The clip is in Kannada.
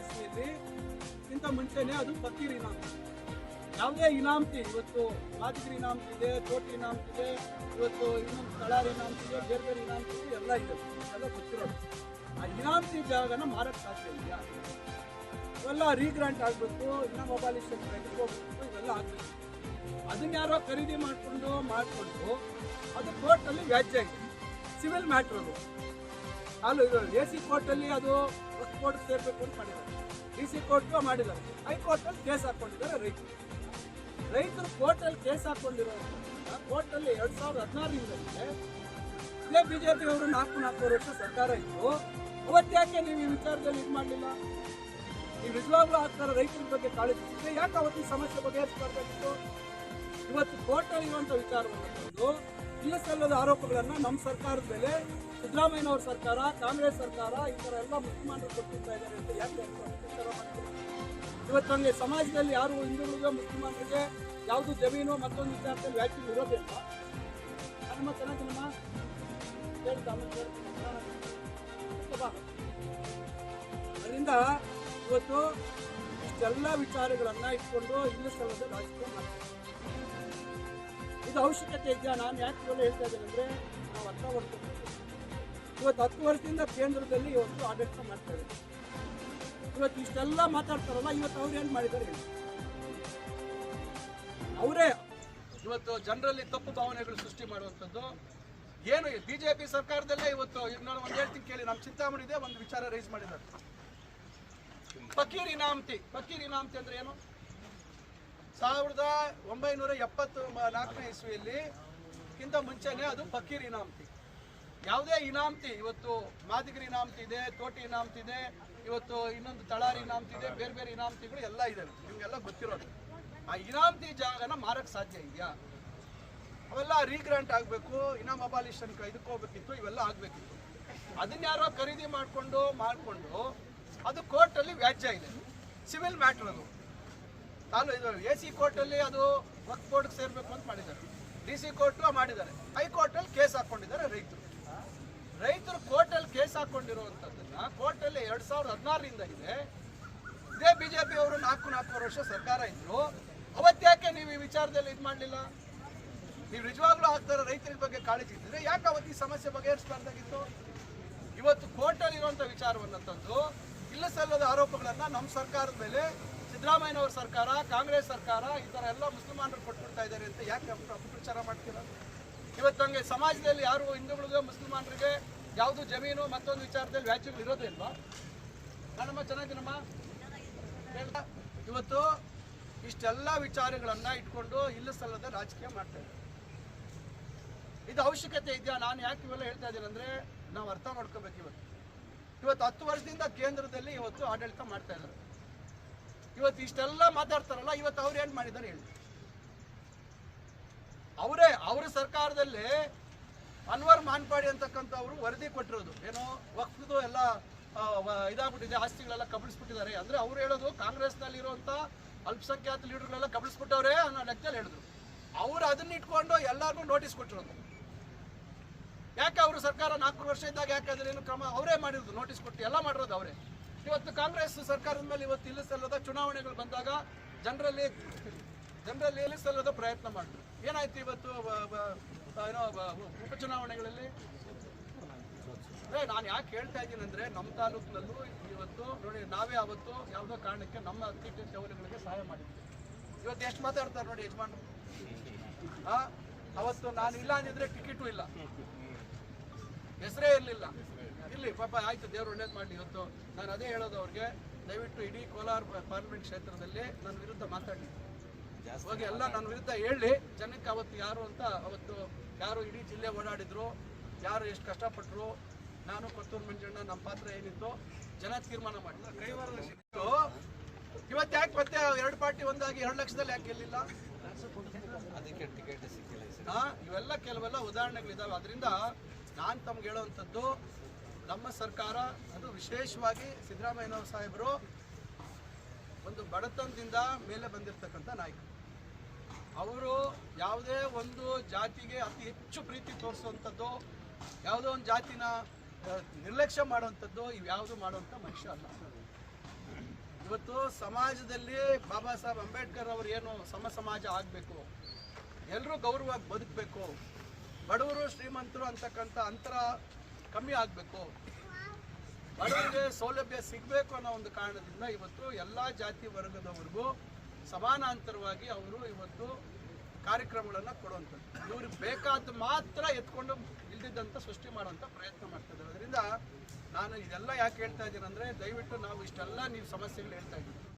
ಇಸ್ವಿಯಲ್ಲಿ ಇಂತ ಮುಂಚೆನೆ ಅದು ಫಕೀರ್ ಇನಾಮತಿ ಯಾವುದೇ ಇನಾಮ್ತಿ, ಇವತ್ತು ಮಾದಿಗರಿ ಇನಾಮತಿ ಇದೆ ತೋಟಿ ಇನಾಮತಿ ಇದೆ, ಇವತ್ತು ಇನ್ನೊಂದು ತಳಾರಿ ಇನಾಮತಿ ಇದೆ, ಬೇರೆ ಬೇರೆ ಇನಾಮತಿ ಇದೆ, ಎಲ್ಲ ಇದೆ. ಎಲ್ಲ ಗೊತ್ತಿರೋದು. ಆ ಇನಾಮ್ತಿ ಜಾಗನ ಮಾರಕ್ಕೆ ಸಾಧ್ಯ ಇದೆಯಾ ಇವೆಲ್ಲ ರೀಗ್ರಾಂಟ್ ಆಗಬೇಕು ಇನಾಮ್ ಅಬಾಲಿಷನ್ ಹೋಗ್ಬೇಕು ಇವೆಲ್ಲ ಆಗಬೇಕು ಅದನ್ನ ಯಾರೋ ಖರೀದಿ ಮಾಡಿಕೊಂಡು ಮಾಡಿಕೊಂಡು ಅದು ಕೋರ್ಟಲ್ಲಿ ವ್ಯಾಜ್ಯ ಇದೆ ಸಿವಿಲ್ ಮ್ಯಾಟ್ರ್ ಅದು. ಅಲ್ಲ ಎ ಸಿ ಕೋರ್ಟಲ್ಲಿ ಅದು ಕೋರ್ಟ್ ಸೇರ್ಬೇಕು ಅಂತ ಮಾಡಿದ್ದಾರೆ. ಡಿ ಸಿ ಕೋರ್ಟ್ಗೆ ಮಾಡಿದ್ದಾರೆ. ಹೈಕೋರ್ಟಲ್ಲಿ ಕೇಸ್ ಹಾಕೊಂಡಿದ್ದಾರೆ ರೈತರು. ರೈತರು ಕೋರ್ಟಲ್ಲಿ ಕೇಸ್ ಹಾಕೊಂಡಿರೋ ಕೋರ್ಟಲ್ಲಿ ಎರಡ್ ಸಾವಿರದ ಹದಿನಾರರಿಂದ ಇದೇ ಬಿಜೆಪಿ ಅವರು ನಾಲ್ಕು, ನಾಲ್ಕೂವರೆ ವರ್ಷ ಸರ್ಕಾರ ಇತ್ತು. ಅವತ್ತ್ಯಾಕೆ ನೀವು ಈ ವಿಚಾರದಲ್ಲಿ ಇದು ಮಾಡಲಿಲ್ಲ? ನೀವು ನಿಜವಾಗ್ಲೂ ಆಗ್ತಾರ ರೈತರ ಬಗ್ಗೆ ಕಾಳಜಿ ಯಾಕೆ ಅವತ್ತಿನ ಸಮಸ್ಯೆ ಬಗೆಹರಿಸಬಾರ್ದಾಗಿತ್ತು? ಇವತ್ತು ಕೋರ್ಟಲ್ಲಿ ಇರುವಂತ ವಿಚಾರವನ್ನು ತಂದು ಇಲ್ಲ ಸಲ್ಲದ ಆರೋಪಗಳನ್ನು ನಮ್ಮ ಸರ್ಕಾರದ ಮೇಲೆ ಸಿದ್ದರಾಮಯ್ಯನವ್ರ ಸರ್ಕಾರ, ಕಾಂಗ್ರೆಸ್ ಸರ್ಕಾರ, ಈ ಥರ ಎಲ್ಲ ಮುಸಲ್ಮಾನರು ಕೊಟ್ಟಿರ್ತಾ ಇದ್ದಾರೆ ಅಂತ ಯಾಕೆ ಇವತ್ತು ನಮಗೆ ಸಮಾಜದಲ್ಲಿ ಯಾರು ಹಿಂದೂಗಳಿಗೆ ಮುಖ್ಯಮಂತ್ರಿಗೆ ಯಾವುದು ಜಮೀನು ಮತ್ತೊಂದು ವಿಚಾರದಲ್ಲಿ ವ್ಯಾಕ್ಸಿನ್ ಇರೋದಿಲ್ಲ. ನಮ್ಮ ಚೆನ್ನಾಗಿ ನಮ್ಮ. ಅದರಿಂದ ಇವತ್ತು ಇಷ್ಟೆಲ್ಲ ವಿಚಾರಗಳನ್ನು ಇಟ್ಕೊಂಡು ಇಂಗ್ಲಿಷ್ ಅಲ್ಲದೆ ರಾಜಕೀಯ ಮಾಡ್ತಾರೆ ಇದು ಅವಶ್ಯಕತೆ ಇದೆಯಾ? ನಾನು ಯಾಕೆ ಹೇಳ್ತಾ ಇದ್ದೇನೆ ಅಂದರೆ ನಾವು ಅರ್ಥ ಮಾಡ್ಕೊಬೇಕು ಇವತ್ತು ಹತ್ತು ವರ್ಷದಿಂದ ಕೇಂದ್ರದಲ್ಲಿ ಇವತ್ತು ಆಡಳಿತ ಮಾಡ್ತಾರೆ. ಇವತ್ತು ಇಷ್ಟೆಲ್ಲ ಮಾತಾಡ್ತಾರಲ್ಲ, ಇವತ್ತು ಅವ್ರು ಏನು ಮಾಡಿದ್ದಾರೆ ಅವರೇ ಇವತ್ತು ಜನರಲ್ಲಿ ತಪ್ಪು ಭಾವನೆಗಳು ಸೃಷ್ಟಿ ಮಾಡುವಂಥದ್ದು. ಏನು ಬಿಜೆಪಿ ಸರ್ಕಾರದಲ್ಲೇ ಇವತ್ತು ಈಗ ನಾನು ಒಂದು ಹೇಳ್ತೀನಿ ಕೇಳಿ ನಮ್ಮ ಚಿಂತಾಮಣಿ ಇದೆ, ಒಂದು ವಿಚಾರ ರೈಸ್ ಮಾಡಿದ್ದಾರೆ. ಫಕೀರ್ ಇನಾಮತಿ ಫಕೀರ್ ಇನಾಮತಿ ಅಂದ್ರೆ ಏನು? ಸಾವಿರದ ಒಂಬೈನೂರ ಎಪ್ಪತ್ತು ನಾಲ್ಕನೇ ಇಸ್ವಿಯಲ್ಲಿ ಮುಂಚೆನೆ ಅದು ಫಕೀರ್ ಇನಾಮತಿ ಯಾವುದೇ ಇನಾಮತಿ, ಇವತ್ತು ಮಾದಿಗರಿ ಇನಾಮತಿ ಇದೆ, ತೋಟಿ ಇನಾಮತಿ ಇದೆ, ಇವತ್ತು ಇನ್ನೊಂದು ತಳಾರಿ ಇನಾಮತಿ ಇದೆ, ಬೇರೆ ಬೇರೆ ಇನಾಮತಿಗಳು ಎಲ್ಲ ಇದೆ. ನಿಮ್ಗೆಲ್ಲ ಗೊತ್ತಿರೋದು. ಆ ಇನಾಮತಿ ಜಾಗನ ಮಾರಕ್ಕೆ ಸಾಧ್ಯ ಇದೆಯಾ? ಅವೆಲ್ಲ ರೀಗ್ರಾಂಟ್ ಆಗಬೇಕು, ಇನಾಮ್ ಅಬಾಲಿಷನ್ ಇದಕ್ಕೆ ಹೋಗ್ಬೇಕಿತ್ತು, ಇವೆಲ್ಲ ಆಗಬೇಕಿತ್ತು. ಅದನ್ನ ಯಾರೋ ಖರೀದಿ ಮಾಡಿಕೊಂಡು ಮಾಡಿಕೊಂಡು ಅದು ಕೋರ್ಟಲ್ಲಿ ವ್ಯಾಜ್ಯ ಇದೆ. ಸಿವಿಲ್ ಮ್ಯಾಟರ್ ಅದು. ತಾಲೂ ಇದು ಎ ಸಿ ಕೋರ್ಟಲ್ಲಿ ಅದು ವಕ್ ಬೋರ್ಡ್ಗೆ ಸೇರಬೇಕು ಅಂತ ಮಾಡಿದ್ದಾರೆ. ಡಿ ಸಿ ಕೋರ್ಟು ಮಾಡಿದ್ದಾರೆ. ಹೈಕೋರ್ಟಲ್ಲಿ ಕೇಸ್ ಹಾಕ್ಕೊಂಡಿದ್ದಾರೆ ರೈತರು. ರೈತರು ಕೋರ್ಟಲ್ಲಿ ಕೇಸ್ ಹಾಕ್ಕೊಂಡಿರುವಂಥದ್ದನ್ನ ಕೋರ್ಟಲ್ಲಿ ಎರಡು ಸಾವಿರದ ಹದಿನಾರರಿಂದ ಇದೆ. ಇದೇ ಬಿಜೆಪಿ ಅವರು ನಾಲ್ಕು, ನಾಲ್ಕೂವರೆ ವರ್ಷ ಸರ್ಕಾರ ಇದ್ರು. ಅವತ್ತ್ಯಾಕೆ ನೀವು ಈ ವಿಚಾರದಲ್ಲಿ ಇದು ಮಾಡಲಿಲ್ಲ? ನೀವು ನಿಜವಾಗ್ಲೂ ಆಗ್ತಾರ ರೈತರ ಬಗ್ಗೆ ಕಾಳಜಿ ಇದ್ದರೆ ಯಾಕೆ ಅವತ್ತು ಈ ಸಮಸ್ಯೆ ಬಗೆಹರಿಸಬಾರ್ದಾಗಿತ್ತು? ಇವತ್ತು ಕೋರ್ಟಲ್ಲಿ ಇರುವಂತ ವಿಚಾರವನ್ನು ತಂದು ಇಲ್ಲ ಸಲ್ಲದ ಆರೋಪಗಳನ್ನ ನಮ್ಮ ಸರ್ಕಾರದ ಮೇಲೆ ಸಿದ್ದರಾಮಯ್ಯನವ್ರ ಸರ್ಕಾರ, ಕಾಂಗ್ರೆಸ್ ಸರ್ಕಾರ ಈ ಥರ ಎಲ್ಲ ಮುಸಲ್ಮಾನರು ಕೊಟ್ಬಿಡ್ತಾ ಇದ್ದಾರೆ ಅಂತ ಯಾಕೆ ಅಪ- ಅಪಪ್ರಚಾರ ಮಾಡ್ತೀರಾ? ಇವತ್ತು ಹಂಗೆ ಸಮಾಜದಲ್ಲಿ ಯಾರು ಹಿಂದೂಗಳಿಗೆ ಮುಸಲ್ಮಾನರಿಗೆ ಯಾವುದು ಜಮೀನು ಮತ್ತೊಂದು ವಿಚಾರದಲ್ಲಿ ವ್ಯಾಜ್ಯಗಳು ಇರೋದೇ ಇಲ್ವಾ? ನಾನಮ್ಮ ಚೆನ್ನಾಗಿನಮ್ಮ ಇವತ್ತು ಇಷ್ಟೆಲ್ಲ ವಿಚಾರಗಳನ್ನ ಇಟ್ಕೊಂಡು ಇಲ್ಲ ಸಲ್ಲದ ರಾಜಕೀಯ ಮಾಡ್ತಾ ಇದು ಅವಶ್ಯಕತೆ ಇದೆಯಾ? ನಾನು ಯಾಕೆ ಇವೆಲ್ಲ ಹೇಳ್ತಾ ಇದ್ದೀನಿ ಅಂದ್ರೆ ನಾವು ಅರ್ಥ ಮಾಡ್ಕೋಬೇಕು ಇವತ್ತು. ಇವತ್ತು ಹತ್ತು ವರ್ಷದಿಂದ ಕೇಂದ್ರದಲ್ಲಿ ಇವತ್ತು ಆಡಳಿತ ಮಾಡ್ತಾ ಇದ್ದಾರೆ. ಇವತ್ತು ಇಷ್ಟೆಲ್ಲ ಮಾತಾಡ್ತಾರಲ್ಲ, ಇವತ್ತು ಅವ್ರು ಏನು ಮಾಡಿದ್ದಾರೆ ಹೇಳಿ. ಅವರೇ, ಅವರ ಸರ್ಕಾರದಲ್ಲಿ ಅನ್ವರ್ ಮಾನ್ಪಾಡಿ ಅಂತಕ್ಕಂಥವ್ರು ವರದಿ ಕೊಟ್ಟಿರೋದು. ಏನೋ ವಕ್ಫದು ಎಲ್ಲ ಇದಾಗ್ಬಿಟ್ಟಿದೆ, ಆಸ್ತಿಗಳೆಲ್ಲ ಕಬಳಿಸ್ಬಿಟ್ಟಿದ್ದಾರೆ. ಅಂದ್ರೆ ಅವ್ರು ಹೇಳೋದು ಕಾಂಗ್ರೆಸ್ನಲ್ಲಿರುವಂಥ ಅಲ್ಪಸಂಖ್ಯಾತ ಲೀಡರ್ಗಳೆಲ್ಲ ಕಬಳಿಸ್ಬಿಟ್ಟವ್ರೆ ಅನ್ನೋ ಲೆಕ್ಕದಲ್ಲಿ ಹೇಳಿದ್ರು. ಅವ್ರು ಅದನ್ನ ಇಟ್ಕೊಂಡು ಎಲ್ಲರಿಗೂ ನೋಟಿಸ್ ಕೊಟ್ಟಿರೋದು. ಯಾಕೆ ಅವರು ಸರ್ಕಾರ ನಾಲ್ಕು ವರ್ಷ ಇದ್ದಾಗ ಯಾಕೆ ಅದ್ರೇನು ಕ್ರಮ? ಅವರೇ ಮಾಡಿರೋದು, ನೋಟಿಸ್ ಕೊಟ್ಟು ಎಲ್ಲ ಮಾಡಿರೋದು ಅವರೇ. ಇವತ್ತು ಕಾಂಗ್ರೆಸ್ ಸರ್ಕಾರದ ಮೇಲೆ ಇವತ್ತು ಇಲ್ಲಿಸಲ್ಲದ ಚುನಾವಣೆಗಳು ಬಂದಾಗ ಜನರಲ್ಲಿ ಜನರಲ್ಲಿ ಎಲ್ಲಿಸಲ್ಲದ ಸಲ್ಲದ ಪ್ರಯತ್ನ ಮಾಡಿದ್ರು ಏನಾಯ್ತು ಇವತ್ತು ಏನೋ ಉಪಚುನಾವಣೆಗಳಲ್ಲಿ? ಅದೇ ನಾನು ಯಾಕೆ ಹೇಳ್ತಾ ಇದ್ದೀನಿ ಅಂದ್ರೆ ನಮ್ಮ ತಾಲೂಕಿನಲ್ಲೂ ಇವತ್ತು, ನೋಡಿ, ನಾವೇ ಅವತ್ತು ಯಾವುದೋ ಕಾರಣಕ್ಕೆ ನಮ್ಮ ಅತಿಥಿ ಚೌಲಿಗಳಿಗೆ ಸಹಾಯ ಮಾಡಿದ್ವಿ. ಇವತ್ತು ಎಷ್ಟು ಮಾತಾಡ್ತಾರೆ ನೋಡಿ ಯಜಮಾನ್ರು. ಆ, ಅವತ್ತು ನಾನು ಇಲ್ಲ ಅಂದಿದ್ರೆ ಟಿಕೆಟು ಇಲ್ಲ. ಹೆಸರೇ ಇರಲಿಲ್ಲ. ಇಲ್ಲಿ ಪಾಪ ಆಯ್ತು, ದೇವ್ರು ಒಳ್ಳೇದು ಮಾಡಲಿ ಇವತ್ತು. ನಾನು ಅದೇ ಹೇಳೋದು ಅವ್ರಿಗೆ, ದಯವಿಟ್ಟು ಇಡೀ ಕೋಲಾರ ಪಾರ್ಲಿಮೆಂಟ್ ಕ್ಷೇತ್ರದಲ್ಲಿ ನನ್ನ ವಿರುದ್ಧ ಮಾತಾಡಿ ಹೋಗಿ ಎಲ್ಲ ನನ್ನ ವಿರುದ್ಧ ಹೇಳಿ ಜನಕ್ಕೆ ಅವತ್ತು ಯಾರು ಅಂತ ಅವತ್ತು ಯಾರು ಇಡೀ ಜಿಲ್ಲೆ ಓಡಾಡಿದ್ರು ಯಾರು ಎಷ್ಟು ಕಷ್ಟಪಟ್ಟರು ನಾನು ಕೊತ್ತೂರು ಮಂಜಣ್ಣ ನಮ್ಮ ಪಾತ್ರ ಏನಿತ್ತು ಜನ ತೀರ್ಮಾನ ಮಾಡಿ ಇವತ್ತು ಯಾಕೆ ಮತ್ತೆ ಎರಡು ಪಾರ್ಟಿ ಒಂದಾಗಿ ಎರಡು ಲಕ್ಷದಲ್ಲಿ ಯಾಕೆ ಗೆಲ್ಲಿಲ್ಲ? ಅದಕ್ಕೆ ಟಿಕೆಟ್ ಸಿಕ್ಕಿಲ್ಲ ಇವೆಲ್ಲ ಕೆಲವೆಲ್ಲ ಉದಾಹರಣೆಗಳಿದ್ದಾವೆ ಅದರಿಂದ ನಾನು ತಮ್ಗೆ ಹೇಳುವಂಥದ್ದು ನಮ್ಮ ಸರ್ಕಾರ ಅದು ವಿಶೇಷವಾಗಿ ಸಿದ್ದರಾಮಯ್ಯನವ್ರ ಸಾಹೇಬರು ಒಂದು ಬಡತನದಿಂದ ಮೇಲೆ ಬಂದಿರತಕ್ಕಂಥ ನಾಯಕ ಅವರು ಯಾವುದೇ ಒಂದು ಜಾತಿಗೆ ಅತಿ ಹೆಚ್ಚು ಪ್ರೀತಿ ತೋರಿಸುವಂಥದ್ದು, ಯಾವುದೋ ಒಂದು ಜಾತಿನ ನಿರ್ಲಕ್ಷ್ಯ ಮಾಡುವಂಥದ್ದು ಇವ್ಯಾವುದು ಮಾಡುವಂಥ ಮನುಷ್ಯ ಅಲ್ಲ. ಇವತ್ತು ಸಮಾಜದಲ್ಲಿ ಬಾಬಾ ಸಾಹೇಬ್ ಅಂಬೇಡ್ಕರ್ ಅವರು ಏನು ಸಮ ಸಮಾಜ ಆಗಬೇಕು ಎಲ್ಲರೂ ಗೌರವವಾಗಿ ಬದುಕಬೇಕು, ಬಡವರು ಶ್ರೀಮಂತರು ಅಂತಕ್ಕಂಥ ಅಂತರ ಕಮ್ಮಿ ಆಗಬೇಕು, ಬಡವರಿಗೆ ಸೌಲಭ್ಯ ಸಿಗಬೇಕು ಅನ್ನೋ ಒಂದು ಕಾರಣದಿಂದ ಇವತ್ತು ಎಲ್ಲ ಜಾತಿ ವರ್ಗದವರಿಗೂ ಸಮಾನಾಂತರವಾಗಿ ಅವರು ಇವತ್ತು ಕಾರ್ಯಕ್ರಮಗಳನ್ನು ಕೊಡುವಂಥದ್ದು. ಇವ್ರಿಗೆ ಬೇಕಾದ ಮಾತ್ರ ಎತ್ಕೊಂಡು ಇಲ್ದಿದ್ದಂಥ ಸೃಷ್ಟಿ ಮಾಡುವಂಥ ಪ್ರಯತ್ನ ಮಾಡ್ತಿದ್ದಾರೆ. ಅದರಿಂದ ನಾನು ಇದೆಲ್ಲ ಯಾಕೆ ಹೇಳ್ತಾ ಇದ್ದೀನಿ ಅಂದರೆ ದಯವಿಟ್ಟು ನಾವು ಇಷ್ಟೆಲ್ಲ ನೀವು ಸಮಸ್ಯೆಗಳು ಹೇಳ್ತಾ ಇದ್ದೀವಿ.